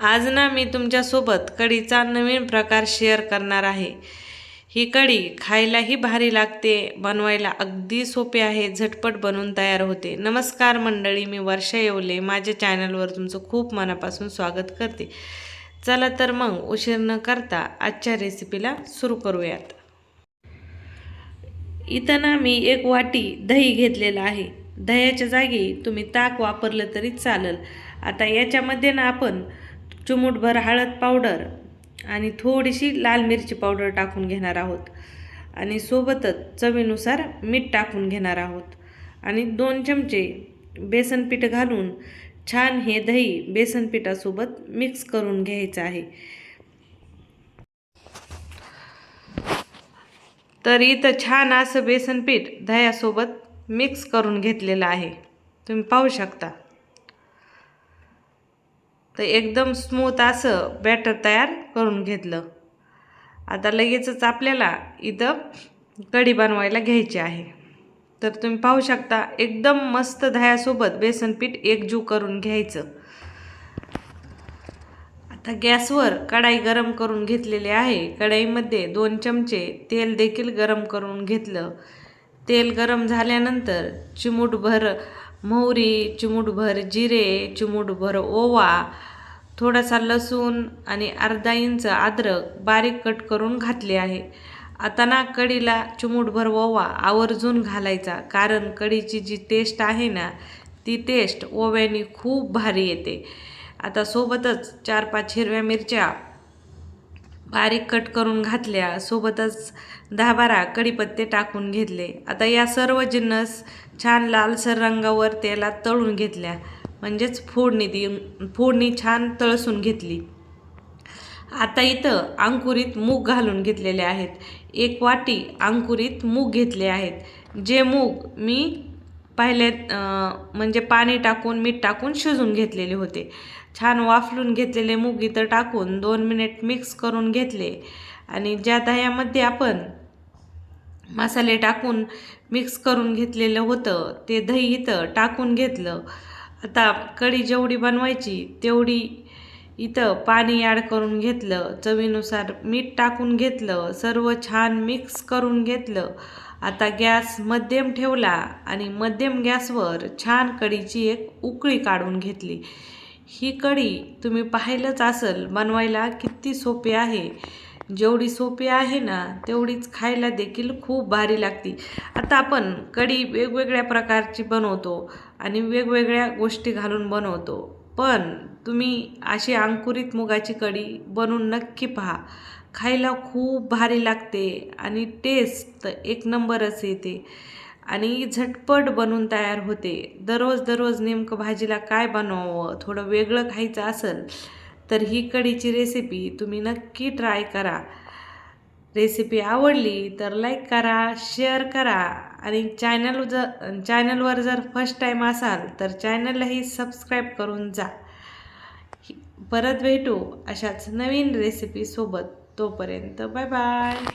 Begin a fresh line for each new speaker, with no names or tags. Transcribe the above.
आज ना मी तुमच्यासोबत कढीचा नवीन प्रकार शेअर करणार आहे. ही कढी खायलाही भारी लागते बनवायला अगदी सोपे आहे झटपट बनवून तयार होते. नमस्कार मंडळी मी वर्षा येवले. माझ्या चॅनलवर तुमचं खूप मनापासून स्वागत करते. चला तर मग उशीर न करता आजच्या रेसिपीला सुरू करूयात. इथं ना मी एक वाटी दही घेतलेलं आहे. दह्याच्या जागी तुम्ही ताक वापरलं तरी चालेल. आता याच्यामध्ये ना आपण चिमूटभर हळद पावडर आणि थोडीशी लाल मिरची पावडर टाकून घेणार आहोत. आणि सोबतच चवीनुसार मीठ टाकून घेणार आहोत. आणि दोन चमचे बेसन पीठ घालून छान हे दही बेसन पिठासोबत मिक्स करून घ्यायचं आहे. तर इथं छान असं बेसन पीठ दह्यासोबत मिक्स करून घेतलेलं आहे. तुम्ही पाहू शकता. तर एकदम स्मूथ असं बॅटर तयार करून घेतलं. आता लगेचच आपल्याला इथं कढी बनवायला घ्यायची आहे. तर तुम्ही पाहू शकता एकदम मस्त दह्यासोबत बेसन पीठ एकजू करून घ्यायचं. आता गॅसवर कढाई गरम करून घेतलेली आहे. कढाईमध्ये दोन चमचे तेल देखील गरम करून घेतलं. तेल गरम झाल्यानंतर चिमूटभर मोहरी चिमूटभर जिरे चिमूटभर ओवा थोडासा लसूण आणि अर्धा इंच अद्रक बारीक कट करून घातले आहे. आता ना कढीला चिमूटभर ओवा आवर्जून घालायचा कारण कढीची जी टेस्ट आहे ना ती टेस्ट ओव्याने खूप भारी येते. आता सोबतच चार पाच हिरव्या मिरच्या बारीक कट करून घातल्या सोबतच दहा बारा कढीपत्ते टाकून घेतले. आता या सर्व जिन्नस छान लालसर रंगावर तेलात तळून घेतल्या. म्हणजेच फोडणी देऊन फोडणी छान तळसून घेतली. आता इथं अंकुरित मूग घालून घेतलेले आहेत. एक वाटी अंकुरित मूग घेतले आहेत. जे मूग मी पहिले म्हणजे पाणी टाकून मीठ टाकून शिजून घेतलेले होते. छान वाफलून घेतलेले मूग इथं टाकून दोन मिनिट मिक्स करून घेतले. आणि ज्या दह्यामध्ये आपण मसाले टाकून मिक्स करून घेतलेलं होतं ते दही इथं टाकून घेतलं. आता कढी जेवढी बनवायची तेवढी इथं पाणी ॲड करून घेतलं चवीनुसार मीठ टाकून घेतलं सर्व छान मिक्स करून घेतलं. आता गॅस मध्यम ठेवला आणि मध्यम गॅसवर छान कढीची एक उकळी काढून घेतली. ही कढी तुम्ही पाहिलंच असेल बनवायला किती सोपी आहे. जेवढी सोपी आहे ना तेवढीच खायला देखील खूप भारी लागते. आता आपण कढी वेगवेगळ्या प्रकारची बनवतो आणि वेगवेगळ्या गोष्टी घालून बनवतो. पण तुम्ही अशी अंकुरित मुगाची कढी बनवून नक्की पहा. खायला खूप भारी लागते आणि टेस्ट एक नंबरच येते. आणि झटपट बनून तयार होते. दररोज दररोज नेमकं भाजीला काय बनवावं? थोडं वेगळं खायचं असेल तर ही कढीची रेसिपी तुम्ही नक्की ट्राय करा. रेसिपी आवडली तर लाईक करा शेअर करा. आणि चॅनल जर चॅनलवर जर फर्स्ट टाईम असाल तर चॅनललाही सबस्क्राईब करून जा. परत भेटू अशाच नवीन रेसिपीसोबत तोपर्यंत बाय बाय